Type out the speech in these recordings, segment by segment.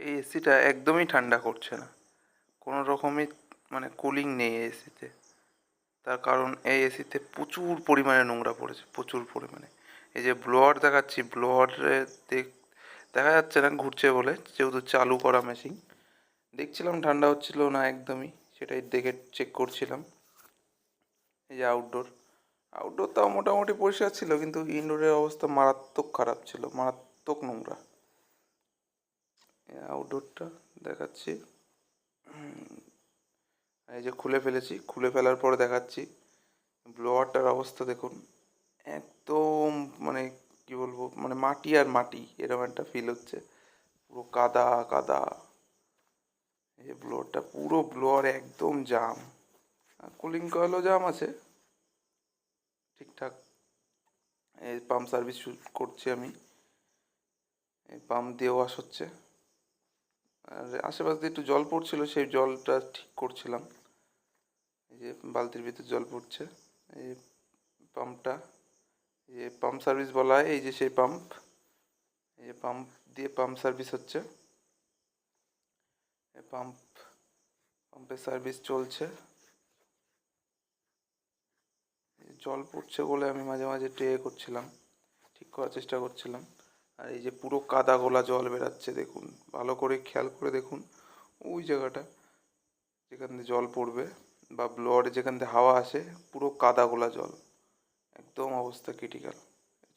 এই এসিটা একদমই ঠান্ডা করছে না। কোনো রকমই মানে কুলিং নেই এই এসিতে তার কারণ এই এসিতে প্রচুর পরিমাণে নোংরা পড়েছে, প্রচুর পরিমাণে। এই যে ব্লোয়ার দেখাচ্ছি ব্লোয়ারে দেখ, দেখা যাচ্ছে না ঘুরছে বলে, যেহেতু চালু করা মেশিন দেখছিলাম ঠান্ডা হচ্ছিল না একদমই, সেটাই দেখে চেক করছিলাম। এই যে আউটডোর আউটডোর তাও মোটামুটি পরিষ্কার ছিল, কিন্তু ইনডোরের অবস্থা মারাত্মক খারাপ ছিল, মারাত্মক নোংরা। আউটডোরটা দেখাচ্ছি। এই যে খুলে ফেলেছি, খুলে ফেলার পরে দেখাচ্ছি। ব্লোয়ারটার অবস্থা দেখুন, একদম মানে কি বলব মানে মাটি আর মাটি, এরকম একটা ফিল হচ্ছে। পুরো কাদা কাদা। এই ব্লোয়ারটা পুরো ব্লোয়ার একদম জাম কুলিং কয়েলও জাম আছে। ঠিকঠাক। এই পাম্প সার্ভিস করছি আমি। এই পাম্প দিয়ে ওয়াশ হচ্ছে। আশেপাশ দিয়ে একটু জল পড়ছিল, সেই জলটা ঠিক করছিলাম। এই যে বালতির ভিতর জল পড়ছে, এই পাম্পটা, এই যে পাম্প সার্ভিস বলা হয়, এই যে সেই পাম্প, এই পাম্প দিয়ে পাম্প সার্ভিস হচ্ছে। পাম্প, পাম্পের সার্ভিস চলছে। জল পড়ছে বলে আমি মাঝে মাঝে ট্রে করছিলাম, ঠিক করার চেষ্টা করছিলাম। আর এই যে পুরো কাদা গোলা জল বেরাচ্ছে, দেখুন, ভালো করে খেয়াল করে দেখুন, ওই জায়গাটা যেখান দিয়ে জল পড়বে বা ব্লোয়ারে যেখান দিয়ে হাওয়া আসে, পুরো কাদা গোলা জল, একদম অবস্থা ক্রিটিক্যাল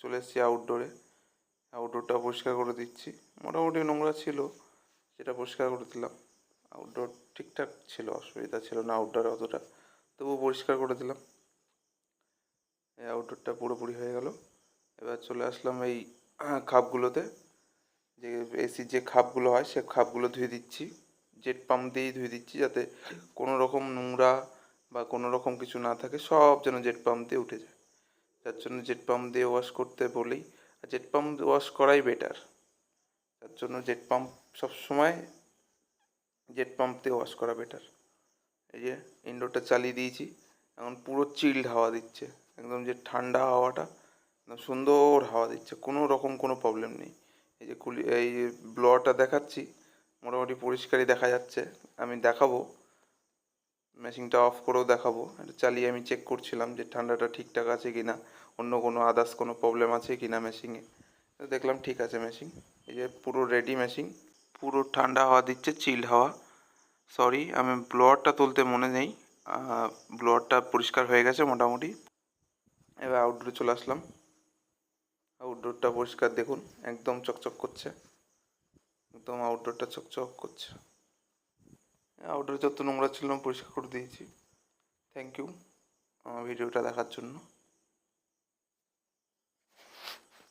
চলে এসেছি আউটডোরে আউটডোরটা পরিষ্কার করে দিচ্ছি। মোটামুটি নোংরা ছিল, সেটা পরিষ্কার করে দিলাম। আউটডোর ঠিকঠাক ছিল, অসুবিধা ছিল না আউটডোরে অতটা, তবুও পরিষ্কার করে দিলাম। এই আউটডোরটা পুরোপুরি হয়ে গেল। এবার চলে আসলাম এই খাপগুলোতে যে এসির যে খাপগুলো হয়, সে খাপগুলো ধুয়ে দিচ্ছি। জেট পাম্প দিয়েই ধুয়ে দিচ্ছি যাতে কোনো রকম নোংরা বা কোনো রকম কিছু না থাকে, সব যেন জেট পাম্প দিয়ে উঠে যায়। যার জন্য জেট পাম্প দিয়ে ওয়াশ করতে বলি, আর জেট পাম্প ওয়াশ করাই বেটার তার জন্য জেট পাম্প সবসময় জেট পাম্প দিয়ে ওয়াশ করা বেটার এই যে ইনডোরটা চালিয়ে দিয়েছি, এখন পুরো চিল্ড হাওয়া দিচ্ছে। একদম যে ঠান্ডা হাওয়াটা সুন্দর হাওয়া দিচ্ছে, কোনো রকম কোনো প্রবলেম নেই। এই যে কুলি, এই ব্লোয়ারটা দেখাচ্ছি, মোটামুটি পরিষ্কারই দেখা যাচ্ছে, আমি দেখাবো। মেশিনটা অফ করেও দেখাবো, এটা চালিয়ে আমি চেক করছিলাম যে ঠান্ডাটা ঠিকঠাক আছে কি না অন্য কোনো আদার্স কোনো প্রবলেম আছে কি না মেশিনে দেখলাম ঠিক আছে মেশিন এই যে পুরো রেডি মেশিন পুরো ঠান্ডা হাওয়া দিচ্ছে চিল্ড হাওয়া। সরি আমি ব্লোয়ারটা তুলতে মনে নেই ব্লোয়ারটা পরিষ্কার হয়ে গেছে মোটামুটি। এবার আউটডোরে চলে আসলাম। আউটডোরটা পরিষ্কার দেখুন, একদম চকচক করছে। একদম আউটডোরটা চকচক করছে। আউটডোর যত নোংরা ছিল, পরিষ্কার করে দিয়েছি। থ্যাংক ইউ ভিডিওটা দেখার জন্য।